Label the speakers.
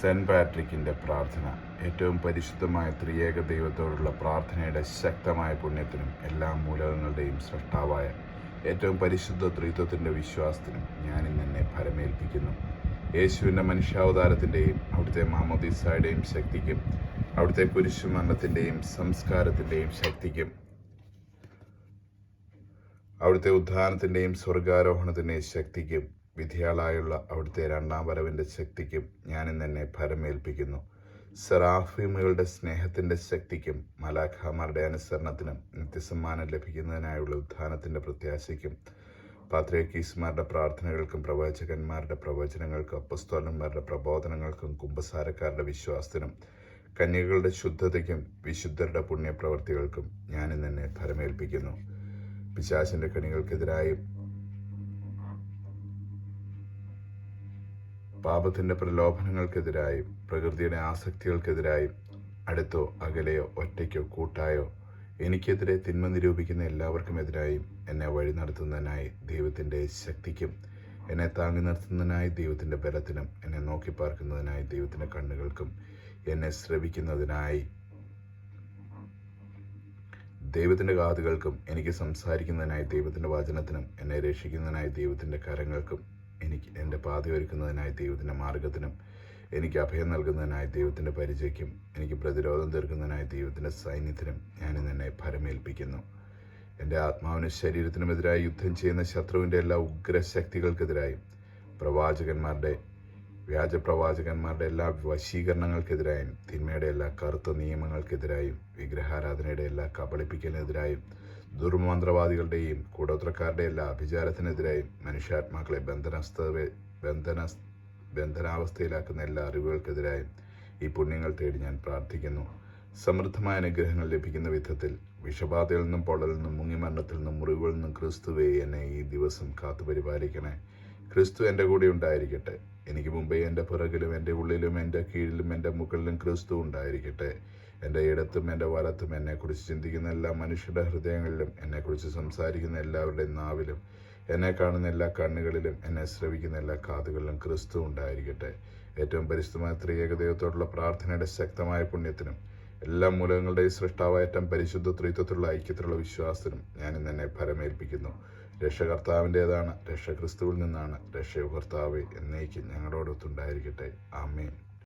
Speaker 1: Saint പാട്രിക്കിന്റെ പ്രാർത്ഥന ഏറ്റവും പരിശുദ്ധമായ ത്രിയേക ദൈവത്തോടുള്ള പ്രാർത്ഥനയുടെ ശക്തമായ പുണ്യത്തിനും എല്ലാ മൂലകങ്ങളുടെയും സൃഷ്ടാവായ ഏറ്റവും പരിശുദ്ധ ത്രിത്വത്തിന്റെ വിശ്വാസത്തിനും ഞാൻ എന്നെ ഫലമേൽപ്പിക്കുന്നു യേശുവിന്റെ മനുഷ്യാവതാരത്തിന്റെയും അവിടുത്തെ മാമോദീസായുടെയും ശക്തിക്കും അവിടുത്തെ കുരിശുമരണത്തിന്റെയും സംസ്കാരത്തിന്റെയും ശക്തിക്കും അവിടുത്തെ ഉദ്ധാനത്തിന്റെയും സ്വർഗാരോഹണത്തിന്റെയും ശക്തിക്കും വിധിയാളായുള്ള അവിടുത്തെ രണ്ടാം വരവിന്റെ ശക്തിക്കും ഞാൻ എന്നെ ഭരമേൽപ്പിക്കുന്നു. സെറാഫീമുകളുടെ സ്നേഹത്തിന്റെ ശക്തിക്കും മലാഖാമാരുടെ അനുസരണത്തിനും നിത്യസമ്മാനം ലഭിക്കുന്നതിനായുള്ള ഉദ്ധാനത്തിന്റെ പ്രത്യാശയ്ക്കും പാത്രേക്കീസ്മാരുടെ പ്രാർത്ഥനകൾക്കും പ്രവചകന്മാരുടെ പ്രവചനങ്ങൾക്കും അപ്പസ്തോലന്മാരുടെ പ്രബോധനങ്ങൾക്കും കുംഭസാരക്കാരുടെ വിശ്വാസത്തിനും കന്യകളുടെ ശുദ്ധതയ്ക്കും വിശുദ്ധരുടെ പുണ്യപ്രവർത്തികൾക്കും ഞാൻ എന്നെ ഫലമേൽപ്പിക്കുന്നു പിശാചിന്റെ കണികൾക്കെതിരായും പാപത്തിന്റെ പ്രലോഭനങ്ങൾക്കെതിരായും പ്രകൃതിയുടെ ആസക്തികൾക്കെതിരായും അടുത്തോ അകലെയോ ഒറ്റയ്ക്കോ കൂട്ടായോ എനിക്കെതിരെ തിന്മ നിരൂപിക്കുന്ന എല്ലാവർക്കും എതിരായും എന്നെ വഴി നടത്തുന്നതിനായി ദൈവത്തിന്റെ ശക്തിക്കും എന്നെ താങ്ങി നിർത്തുന്നതിനായി ദൈവത്തിന്റെ ബലത്തിനും എന്നെ നോക്കി പാർക്കുന്നതിനായി ദൈവത്തിന്റെ കണ്ണുകൾക്കും എന്നെ ശ്രവിക്കുന്നതിനായി ദൈവത്തിന്റെ കാതുകൾക്കും എനിക്ക് സംസാരിക്കുന്നതിനായി ദൈവത്തിന്റെ വചനത്തിനും എന്നെ രക്ഷിക്കുന്നതിനായി ദൈവത്തിന്റെ കരങ്ങൾക്കും എനിക്ക് എന്റെ പാത ഒരുക്കുന്നതിനായി ദൈവത്തിന്റെ മാർഗത്തിനും എനിക്ക് അഭയം നൽകുന്നതിനായി ദൈവത്തിന്റെ പരിചയക്കും എനിക്ക് പ്രതിരോധം തീർക്കുന്നതിനായി ദൈവത്തിന്റെ സൈന്യത്തിനും ഞാൻ എന്നെ ഫലമേൽപ്പിക്കുന്നു എന്റെ ആത്മാവിനും ശരീരത്തിനുമെതിരായി യുദ്ധം ചെയ്യുന്ന ശത്രുവിന്റെ എല്ലാ ഉഗ്രശക്തികൾക്കെതിരായും പ്രവാചകന്മാരുടെ വ്യാജപ്രവാചകന്മാരുടെ എല്ലാ വശീകരണങ്ങൾക്കെതിരായും തിന്മയുടെ എല്ലാ കറുത്ത നിയമങ്ങൾക്കെതിരായും വിഗ്രഹാരാധനയുടെ എല്ലാ കബളിപ്പിക്കലിനെതിരായും ദുർമന്ത്രവാദികളുടെയും കൂടോത്രക്കാരുടെ എല്ലാ അഭിചാരത്തിനെതിരായും മനുഷ്യാത്മാക്കളെ ബന്ധനസ്ഥ ബന്ധന ബന്ധനാവസ്ഥയിലാക്കുന്ന എല്ലാ അറിവുകൾക്കെതിരായും ഈ പുണ്യങ്ങൾ തേടി ഞാൻ പ്രാർത്ഥിക്കുന്നു. സമൃദ്ധമായ അനുഗ്രഹങ്ങൾ ലഭിക്കുന്ന വിധത്തിൽ വിഷബാധയിൽ നിന്നും പൊള്ളലിൽ നിന്നും മുങ്ങിമരണത്തിൽ നിന്നും മുറിവുകളിൽ നിന്നും ക്രിസ്തുവേ എന്നെ ഈ ദിവസം കാത്തു പരിപാലിക്കണേ ക്രിസ്തു എന്റെ കൂടെ ഉണ്ടായിരിക്കട്ടെ. എനിക്ക് മുമ്പേ എന്റെ പിറകിലും എന്റെ ഉള്ളിലും എന്റെ കീഴിലും എന്റെ മുകളിലും ക്രിസ്തു ഉണ്ടായിരിക്കട്ടെ. എന്റെ ഇടത്തും എന്റെ വലത്തും എന്നെക്കുറിച്ച് ചിന്തിക്കുന്ന എല്ലാ മനുഷ്യരുടെ ഹൃദയങ്ങളിലും എന്നെക്കുറിച്ച് സംസാരിക്കുന്ന എല്ലാവരുടെയും നാവിലും എന്നെ കാണുന്ന എല്ലാ കണ്ണുകളിലും എന്നെ ശ്രവിക്കുന്ന എല്ലാ കാതുകളിലും ക്രിസ്തു ഉണ്ടായിരിക്കട്ടെ. ഏറ്റവും പരിശുദ്ധമായ ത്രിയേകദൈവത്തോടുള്ള പ്രാർത്ഥനയുടെ ശക്തമായ പുണ്യത്തിനും എല്ലാ മൂലകങ്ങളുടെയും സൃഷ്ടാവായറ്റം പരിശുദ്ധ ത്രിത്വത്തിലുള്ള ഐക്യത്തിലുള്ള വിശ്വാസത്തിനും ഞാൻ ഇന്ന് എന്നെ ഫലമേൽപ്പിക്കുന്നു രക്ഷ കർത്താവിന്റെതാണ് രക്ഷ ക്രിസ്തുവിൽ നിന്നാണ്. രക്ഷ കർത്താവ് എന്നേക്കും ഞങ്ങളോടൊത്തുണ്ടായിരിക്കട്ടെ. ആമേൻ.